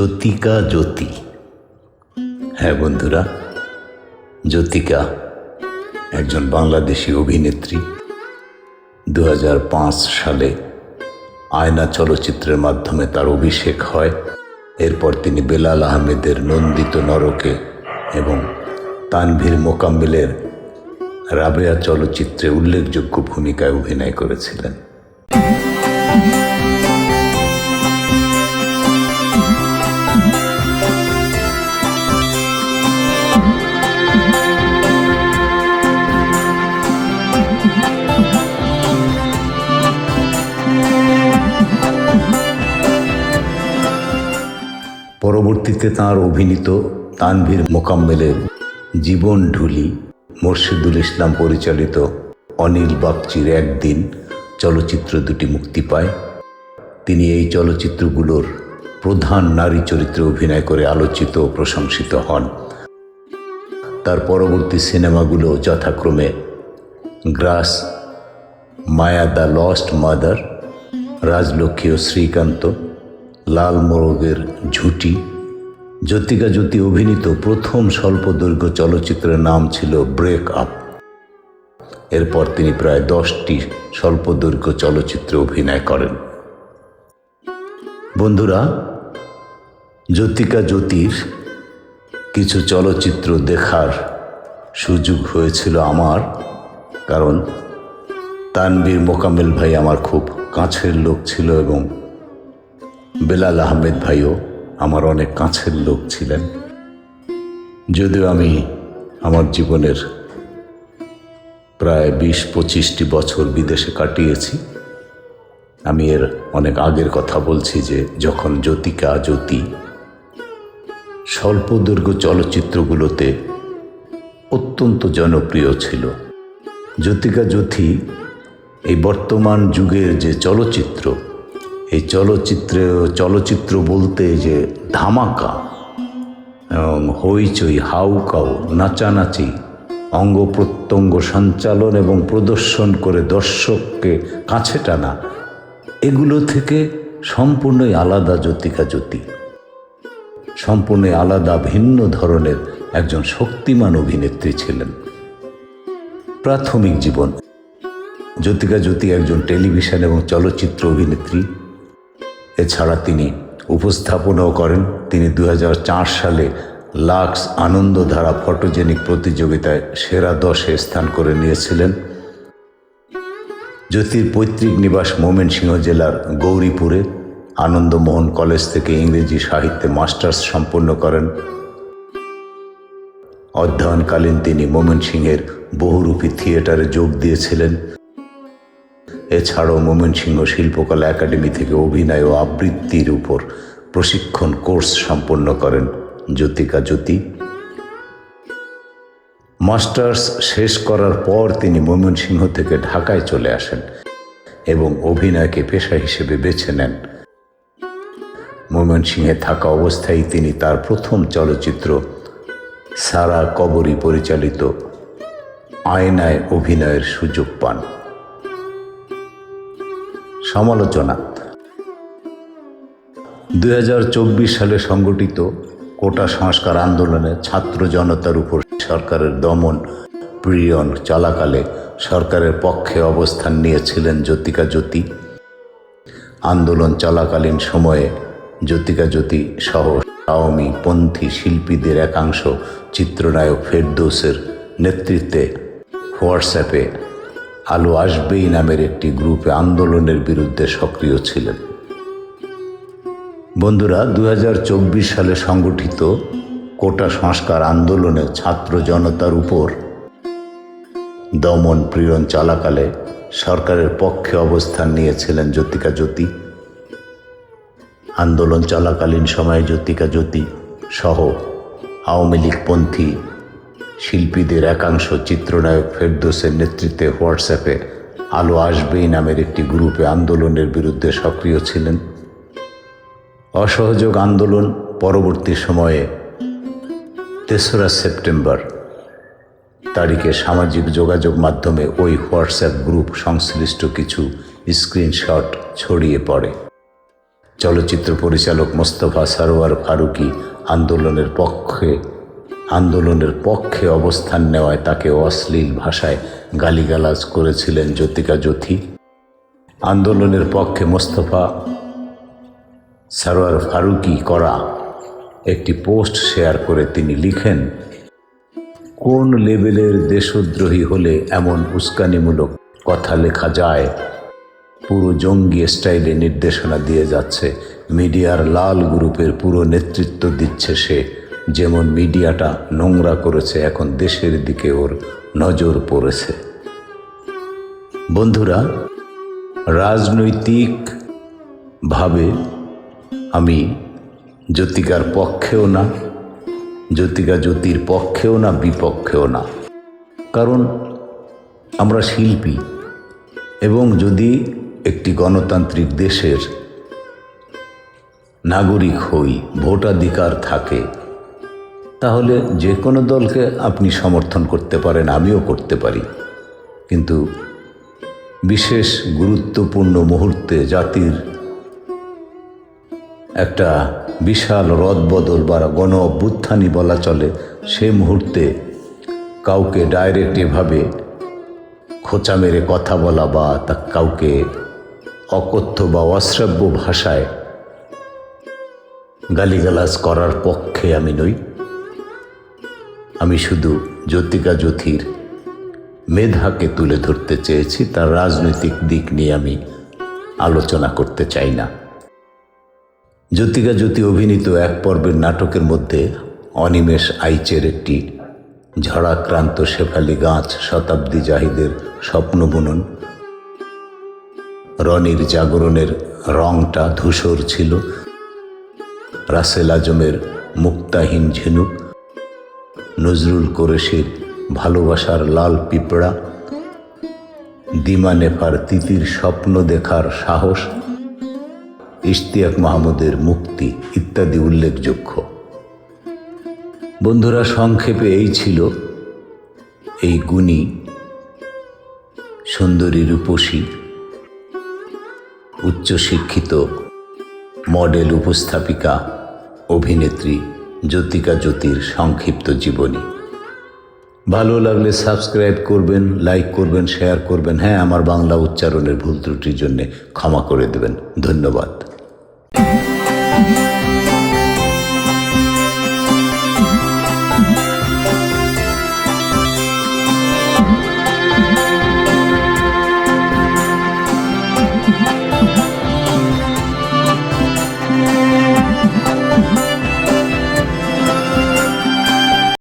জ্যোতিকা জ্যোতি। হ্যাঁ বন্ধুরা, জ্যোতিকা একজন বাংলাদেশি অভিনেত্রী। দু হাজার পাঁচ সালে আয়না চলচ্চিত্রের মাধ্যমে তার অভিষেক হয়। এরপর তিনি বেলাল আহমেদের নন্দিত নরকে এবং তানভীর মোকাম্মেলের রাবেয়া চলচ্চিত্রে উল্লেখযোগ্য ভূমিকায় অভিনয় করেছিলেন। পরবর্তীতে তাঁর অভিনীত তানভীর মোকাম্মেলের জীবন ঢুলি, মোর্শেদুল ইসলাম পরিচালিত অনিল বাগচির একদিন চলচ্চিত্র দুটি মুক্তি পায়। তিনি এই চলচ্চিত্রগুলোর প্রধান নারী চরিত্রে অভিনয় করে আলোচিত ও প্রশংসিত হন। তার পরবর্তী সিনেমাগুলো যথাক্রমে Grash, Maya the lost mother, Rajlakshmi ও শ্রীকান্ত লাল মোরগের ঝুঁটি। জ্যোতিকা জ্যোতি অভিনীত প্রথম স্বল্পদৈর্ঘ্য চলচ্চিত্রের নাম ছিল ব্রেক আপ এরপর তিনি প্রায় দশটি স্বল্পদৈর্ঘ্য চলচ্চিত্রে অভিনয় করেন। বন্ধুরা, জ্যোতিকা জ্যোতির কিছু চলচ্চিত্র দেখার সুযোগ হয়েছিল আমার, কারণ তানবীর মোকাম্মেল ভাই আমার খুব কাছের লোক ছিল এবং বেলাল আহমেদ ভাইও আমার অনেক কাছের লোক ছিলেন। যদিও আমি আমার জীবনের প্রায় বিশ পঁচিশটি বছর বিদেশে কাটিয়েছি, আমি এর অনেক আগের কথা বলছি যে যখন জ্যোতিকা জ্যোতি স্বল্পদৈর্ঘ্য চলচ্চিত্রগুলোতে অত্যন্ত জনপ্রিয় ছিল, জ্যোতিকা জ্যোতি এই বর্তমান যুগের যে চলচ্চিত্র এই চলচ্চিত্রে, চলচ্চিত্র বলতে যে ধামাকা এবং হইচই, হাউকাউ, নাচানাচি, অঙ্গ প্রত্যঙ্গ সঞ্চালন এবং প্রদর্শন করে দর্শককে কাছে টানা, এগুলো থেকে সম্পূর্ণই আলাদা জ্যোতিকা জ্যোতি। সম্পূর্ণ আলাদা, ভিন্ন ধরনের একজন শক্তিমান অভিনেত্রী ছিলেন। প্রাথমিক জীবন। জ্যোতিকা জ্যোতি একজন টেলিভিশন এবং চলচ্চিত্র অভিনেত্রী। এছাড়া তিনি উপস্থাপনাও করেন। তিনি দু হাজার চার সালে লাক্স আনন্দধারা ফটোজেনিক প্রতিযোগিতায় সেরা দশে স্থান করে নিয়েছিলেন। জ্যোতির পৈতৃক নিবাস ময়মনসিংহ জেলার গৌরীপুরে আনন্দমোহন কলেজ থেকে ইংরেজি সাহিত্যে মাস্টার্স সম্পন্ন করেন। অধ্যয়নকালীন তিনি ময়মনসিংহের বহুরূপী থিয়েটারে যোগ দিয়েছিলেন। এছাড়াও ময়মনসিংহ শিল্পকলা একাডেমি থেকে অভিনয় ও আবৃত্তির উপর প্রশিক্ষণ কোর্স সম্পন্ন করেন জ্যোতিকা জ্যোতি। মাস্টার্স শেষ করার পর তিনি ময়মনসিংহ থেকে ঢাকায় চলে আসেন এবং অভিনয়কে পেশা হিসেবে বেছে নেন। ময়মনসিংহে থাকা অবস্থায় তিনি তার প্রথম চলচ্চিত্র সারা কবরী পরিচালিত আয়নায় অভিনয়ের সুযোগ পান। সমালোচনা। দু হাজার চব্বিশ সালে সংগঠিত কোটা সংস্কার আন্দোলনে ছাত্র জনতার উপর সরকারের দমন প্রিয়ন চলাকালে সরকারের পক্ষে অবস্থান নিয়েছিলেন জ্যোতিকা জ্যোতি। আন্দোলন চলাকালীন সময়ে জ্যোতিকা জ্যোতি সহ আওয়ামী পন্থী শিল্পীদের একাংশ চিত্রনায়ক ফেরদৌসের নেতৃত্বে হোয়াটসঅ্যাপে আলো আসবেই নামের একটি গ্রুপে আন্দোলনের বিরুদ্ধে সক্রিয় ছিলেন। বন্ধুরা দু হাজার চব্বিশ সালে সংগঠিত কোটা সংস্কার আন্দোলনে ছাত্র জনতার উপর দমন প্রেরণ চলাকালে সরকারের পক্ষে অবস্থান নিয়েছিলেন জ্যোতিকা জ্যোতি। আন্দোলন চলাকালীন সময়ে জ্যোতিকা জ্যোতি সহ আওয়ামী লীগপন্থী শিল্পীদের একাংশ চিত্রনায়ক ফেরদোসের নেতৃত্বে হোয়াটসঅ্যাপে আলো আসবেই নামের একটি গ্রুপে আন্দোলনের বিরুদ্ধে সক্রিয় ছিলেন। অসহযোগ আন্দোলন পরবর্তী সময়ে তেসরা সেপ্টেম্বর তারিখে সামাজিক যোগাযোগ মাধ্যমে ওই হোয়াটসঅ্যাপ গ্রুপ সংশ্লিষ্ট কিছু স্ক্রিনশট ছড়িয়ে পড়ে। চলচ্চিত্র পরিচালক মোস্তফা সারোয়ার ফারুকি আন্দোলনের পক্ষে আন্দোলনের পক্ষে অবস্থান নেওয়ায় তাকে অশ্লীল ভাষায় গালিগালাজ করেছিলেন জ্যোতিকা জ্যোতি। আন্দোলনের পক্ষে মোস্তফা সারোয়ার ফারুকি করা একটি পোস্ট শেয়ার করে তিনি লিখেন, কোন লেভেলের দেশদ্রোহী হলে এমন উস্কানিমূলক কথা লেখা যায়? পুরো জঙ্গি স্টাইলে নির্দেশনা দিয়ে যাচ্ছে, মিডিয়ার লাল গ্রুপের পুরো নেতৃত্ব দিচ্ছে সে। যেমন মিডিয়াটা নোংরা করেছে, এখন দেশের দিকে ওর নজর পড়েছে। বন্ধুরা রাজনৈতিক ভাবে আমি জ্যোতিকার পক্ষেও না, জ্যোতিকা জ্যোতির পক্ষেও না, বিপক্ষেও না। কারণ আমরা শিল্পী এবং যদি একটি গণতান্ত্রিক দেশের নাগরিক হই, ভোটাধিকার থাকে তাহলে যে কোনো দলকে আপনি সমর্থন করতে পারেন, আমিও করতে পারি। কিন্তু বিশেষ গুরুত্বপূর্ণ মুহূর্তে জাতির একটা বিশাল রদবদল বা গণ অভ্যুত্থানই বলা চলে, সে মুহূর্তে কাউকে ডাইরেক্ট এভাবে খোঁচা মেরে কথা বলা বা তা কাউকে অকথ্য বা অশ্রাব্য ভাষায় গালিগালাজ করার পক্ষে আমি নই। আমি শুধু জ্যোতিকা জ্যোতির মেধাকে তুলে ধরতে চেয়েছি, তার রাজনৈতিক দিক নিয়ে আমি আলোচনা করতে চাই না। জ্যোতিকা জ্যোতি অভিনীত এক পর্বের নাটকের মধ্যে অনিমেষ আইচের একটি ঝড়াক্রান্ত শেফালি গাছ শতাব্দী জাহিদের স্বপ্ন বুনন। রনির জাগরণের রংটা ধূসর ছিল। রাসেল আজমের মুক্তাহীন ঝিনুক নজরুল কোরেশির ভালোবাসার লাল পিঁপড়া, দিমা নেফার তিতির স্বপ্ন দেখার সাহস, ইশতিয়াক মাহমুদের মুক্তি ইত্যাদি উল্লেখযোগ্য। বন্ধুরা, সংক্ষেপে এই ছিল এই গুণী সুন্দরী রূপসী, উচ্চশিক্ষিত মডেল উপস্থাপিকা, অভিনেত্রী জ্যোতিকা জ্যোতির সংক্ষিপ্ত জীবনী। ভালো লাগলে সাবস্ক্রাইব করবেন, লাইক করবেন, শেয়ার করবেন। হ্যাঁ আমার বাংলা উচ্চারণের ভুল ত্রুটির জন্যে ক্ষমা করে দেবেন। ধন্যবাদ।